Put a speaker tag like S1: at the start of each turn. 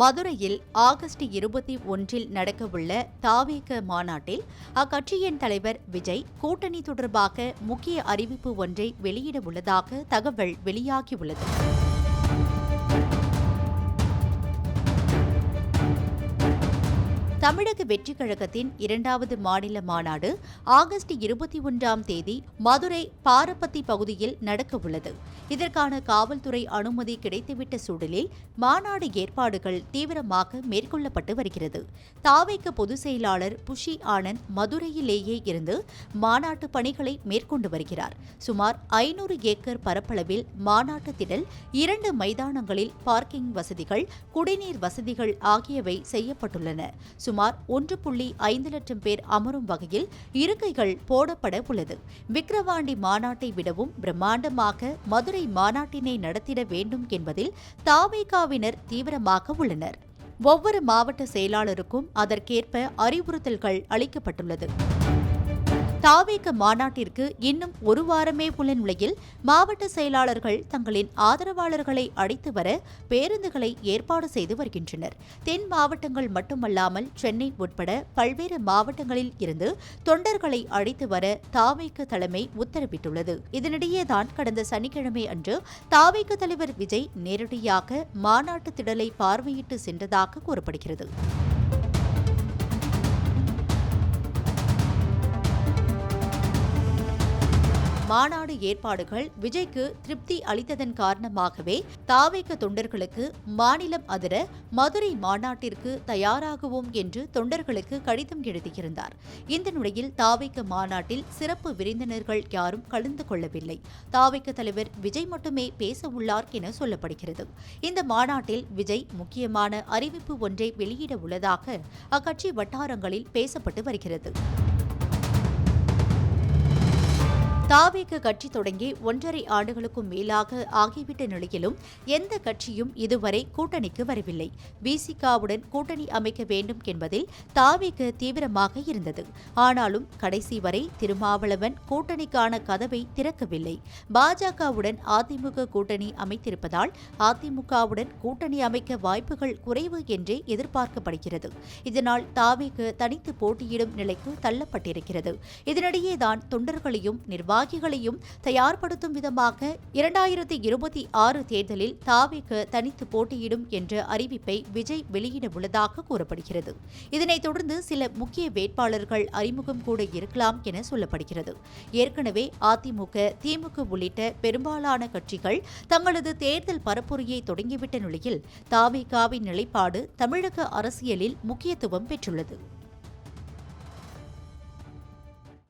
S1: மதுரையில் ஆகஸ்ட் இருபத்தி ஒன்றில் நடக்கவுள்ள தாவேக மாநாட்டில் அக்கட்சியின் தலைவர் விஜய் கூட்டணி தொடர்பாக முக்கிய அறிவிப்பு ஒன்றை வெளியிட உள்ளதாக தகவல் வெளியாகியுள்ளது. தமிழக வெற்றி கழகத்தின் இரண்டாவது மாநில மாநாடு ஆகஸ்ட் இருபத்தி ஒன்றாம் தேதி மதுரை பாரப்பத்தி பகுதியில் நடக்கவுள்ளது இதற்கான காவல்துறை அனுமதி கிடைத்துவிட்ட சூழலில் மாநாடு ஏற்பாடுகள் தீவிரமாக மேற்கொள்ளப்பட்டு வருகிறது. தாவைக்கு பொதுச் செயலாளர் புஷி ஆனந்த் மதுரையிலேயே இருந்து மாநாட்டு பணிகளை மேற்கொண்டு வருகிறார். சுமார் ஐநூறு ஏக்கர் பரப்பளவில் மாநாட்டு திடல் இரண்டு மைதானங்களில் பார்க்கிங் வசதிகள் குடிநீர் வசதிகள் ஆகியவை செய்யப்பட்டுள்ளன. சுமார் ஒன்று புள்ளி ஐந்து லட்சம் பேர் அமரும் வகையில் இருக்கைகள் போடப்பட உள்ளது விக்கிரவாண்டி மாநாட்டை விடவும் பிரம்மாண்டமாக மதுரை மாநாட்டினை நடத்திட வேண்டும் என்பதில் தாவேகாவினர் தீவிரமாக உள்ளனர். ஒவ்வொரு மாவட்ட செயலாளருக்கும் அதற்கேற்ப அறிவுறுத்தல்கள் அளிக்கப்பட்டுள்ளது. தாவேக மாநாட்டிற்கு இன்னும் ஒரு வாரமே உள்ள நிலையில் மாவட்ட செயலாளர்கள் தங்களின் ஆதரவாளர்களை அழைத்து வர பேருந்துகளை ஏற்பாடு செய்து வருகின்றனர். தென் மாவட்டங்கள் மட்டுமல்லாமல் சென்னை உட்பட பல்வேறு மாவட்டங்களில் இருந்து தொண்டர்களை அழைத்து வர தாவேக்கு தலைமை உத்தரவிட்டுள்ளது. இதனிடையேதான் கடந்த சனிக்கிழமை அன்று தாவேக்கு தலைவர் விஜய் நேரடியாக மாநாட்டு திடலை பார்வையிட்டு சென்றதாக கூறப்படுகிறது. மாநாடு ஏற்பாடுகள் விஜய்க்கு திருப்தி அளித்ததன் காரணமாகவே தாவேக தொண்டர்களுக்கு மாநிலம் அதிர மதுரை மாநாட்டிற்கு தயாராகுவோம் என்று தொண்டர்களுக்கு கடிதம் எழுதியிருந்தார். இந்த நிலையில் தாவேக மாநாட்டில் சிறப்பு விருந்தினர்கள் யாரும் கலந்து கொள்ளவில்லை. தாவேக தலைவர் விஜய் மட்டுமே பேச உள்ளார் என சொல்லப்படுகிறது. இந்த மாநாட்டில் விஜய் முக்கியமான அறிவிப்பு ஒன்றை வெளியிட உள்ளதாக அக்கட்சி வட்டாரங்களில் பேசப்பட்டு வருகிறது. தாவேக கட்சி தொடங்கி ஒன்றரை ஆண்டுகளுக்கும் மேலாக ஆகிவிட்ட நிலையிலும் எந்த கட்சியும் இதுவரை கூட்டணிக்கு வரவில்லை. பிசிகாவுடன் கூட்டணி அமைக்க வேண்டும் என்பதில் தாவேக தீவிரமாக இருந்தது. ஆனாலும் கடைசி வரை திருமாவளவன் கூட்டணிக்கான கதவை திறக்கவில்லை. பாஜகவுடன் அதிமுக கூட்டணி அமைத்திருப்பதால் அதிமுகவுடன் கூட்டணி அமைக்க வாய்ப்புகள் குறைவு என்றே எதிர்பார்க்கப்படுகிறது. இதனால் தாவேக தனித்து போட்டியிடும் நிலைக்கு தள்ளப்பட்டிருக்கிறது. இதனிடையேதான் தொண்டர்களையும் நிர்வாக நிர்வாகிகளையும் தயார்படுத்தும் விதமாக இரண்டாயிரத்தி இருபத்தி ஆறு தேர்தலில் தாவேக்கு தனித்து போட்டியிடும் என்ற அறிவிப்பை விஜய் வெளியிட உள்ளதாக கூறப்படுகிறது. இதனைத் தொடர்ந்து சில முக்கிய வேட்பாளர்கள் அறிமுகம் கூட இருக்கலாம் என சொல்லப்படுகிறது. ஏற்கனவே அதிமுக திமுக உள்ளிட்ட பெரும்பாலான கட்சிகள் தங்களது தேர்தல் பரப்புரையை தொடங்கிவிட்ட நிலையில் தாவேகாவின் நிலைப்பாடு தமிழக அரசியலில் முக்கியத்துவம் பெற்றுள்ளது.